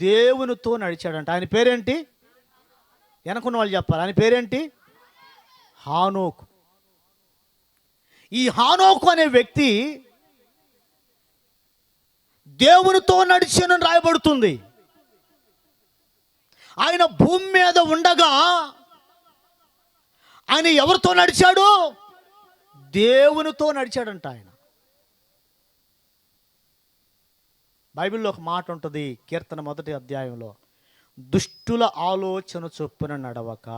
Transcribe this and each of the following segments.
దేవునితో నడిచాడంట. ఆయన పేరేంటి? వెనకున్న వాళ్ళు చెప్పాలి? ఆయన పేరేంటి? హానోకు. ఈ హానోకు అనే వ్యక్తి దేవునితో నడిచానని రాయబడుతుంది. ఆయన భూమి మీద ఉండగా ఆయన ఎవరితో నడిచాడు? దేవునితో నడిచాడంట ఆయన. బైబిల్లో ఒక మాట ఉంటుంది కీర్తన మొదటి అధ్యాయంలో దుష్టుల ఆలోచన చొప్పున నడవక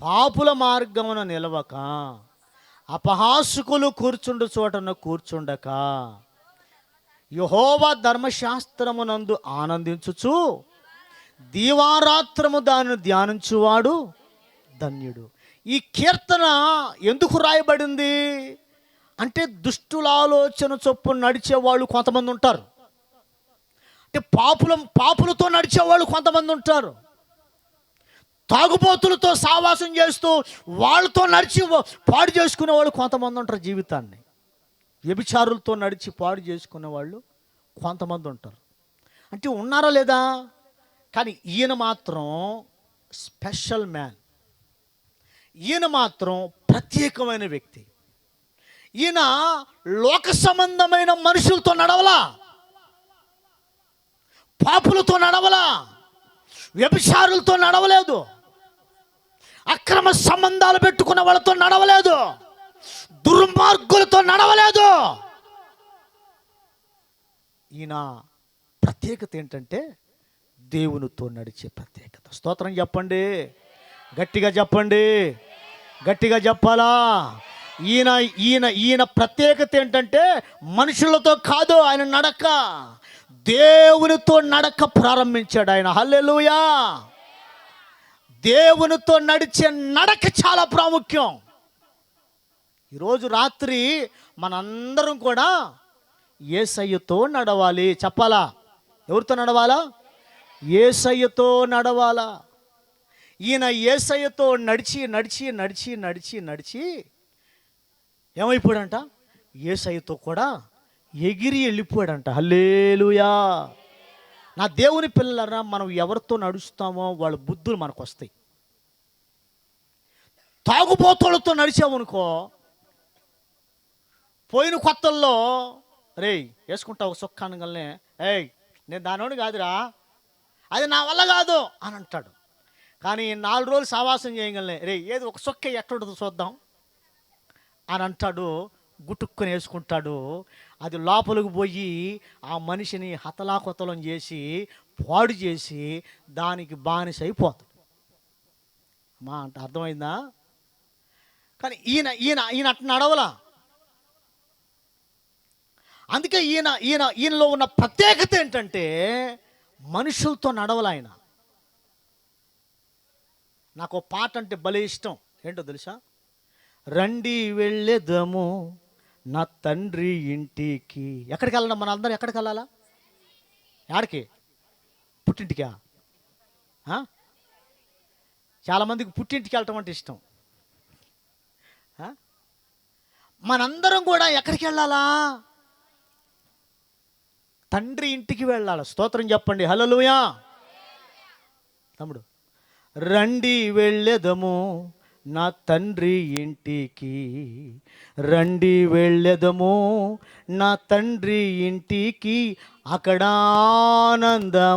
పాపుల మార్గమున నిలవక అపహాసుకులు కూర్చుండు చోటన కూర్చుండక యహోవా ధర్మశాస్త్రమునందు ఆనందించుచు దీవారాత్రము దానిని ధ్యానించువాడు ధన్యుడు. ఈ కీర్తన ఎందుకు రాయబడింది? అంటే దుష్టుల ఆలోచన చొప్పున నడిచేవాళ్ళు కొంతమంది ఉంటారు. అంటే పాపుల పాపులతో నడిచేవాళ్ళు కొంతమంది ఉంటారు. తాగుబోతులతో సావాసం చేస్తూ వాళ్ళతో నడిచి పాడు చేసుకునే వాళ్ళు కొంతమంది ఉంటారు జీవితాన్ని. వ్యభిచారులతో నడిచి పాడు చేసుకునే వాళ్ళు కొంతమంది ఉంటారు. అంటే ఉన్నారా లేదా? కానీ ఈయన మాత్రం స్పెషల్ మ్యాన్. ఈయన మాత్రం ప్రత్యేకమైన వ్యక్తి. ఈయన లోక సంబంధమైన మనుషులతో నడవలా. పాపులతో నడవలా. వ్యభిచారులతో నడవలేదు. అక్రమ సంబంధాలు పెట్టుకున్న వాళ్ళతో నడవలేదు. దుర్మార్గులతో నడవలేదు. ఈయన ప్రత్యేకత ఏంటంటే దేవునితో నడిచే ప్రత్యేకత. స్తోత్రం చెప్పండి. గట్టిగా చెప్పండి. గట్టిగా చెప్పాలా? ఈయన ఈయన ఈయన ప్రత్యేకత ఏంటంటే మనుషులతో కాదు ఆయన నడక. దేవునితో నడక ప్రారంభించాడు ఆయన. హల్లెలుయా. దేవునితో నడిచే నడక చాలా ప్రాముఖ్యం. ఈరోజు రాత్రి మనందరం కూడా ఏసయ్యతో నడవాలి. చెప్పాలా? ఎవరితో నడవాలా? ఏసయ్యతో నడవాలా. ఈయన ఏసయ్యతో నడిచి నడిచి నడిచి నడిచి నడిచి ఏమైపోయాడంట? ఏసయ్యతో కూడా ఎగిరి వెళ్ళిపోయాడంట. హల్లేలుయా. నా దేవుని పిల్లలరా మనం ఎవరితో నడుస్తామో వాళ్ళ బుద్ధులు మనకు వస్తాయి తాగుబోతులతో నడిచామనుకో పోయిన కొత్తల్లో రేయ్ వేసుకుంటావు సొక్క ఏయ్ నేను దానోడు కాదురా అది నా వల్ల కాదు అని అంటాడు. కానీ నాలుగు రోజులు సావాసం చేయగలనే రే ఏది ఒక సొక్క ఎక్కడుంటుందో చూద్దాం. అని అంటాడు గుటుక్కుని వేసుకుంటాడు. అది లోపలికి పోయి ఆ మనిషిని హతలాకుతలం చేసి పాడు చేసి దానికి బానిస అయిపోతాడు. మా అంటే అర్థమైందా? కానీ ఈయన ఈయన ఈయన అట్ట నడవలా. అందుకే ఈయన ఈయన ఈయనలో ఉన్న ప్రత్యేకత ఏంటంటే మనుషులతో నడవల ఆయన. నాకు పాట అంటే భలే ఇష్టం. ఏంటో తెలుసా? రండి వెళ్ళేదము నా తండ్రి ఇంటికి. ఎక్కడికి వెళ్ళడం మన అందరం ఎక్కడికి వెళ్ళాలా ఎక్కడికి పుట్టింటికా చాలామందికి పుట్టింటికి వెళ్ళటం అంటే ఇష్టం. మనందరం కూడా ఎక్కడికి వెళ్ళాలా తండ్రి ఇంటికి వెళ్ళాలి? స్తోత్రం చెప్పండి. హలోలుయా తమ్ముడు రండి వెళ్ళేదము నా తండ్రి ఇంటికి రండి వెళ్ళెదము. నా తండ్రి ఇంటికి అక్కడ ఆనందమానందమే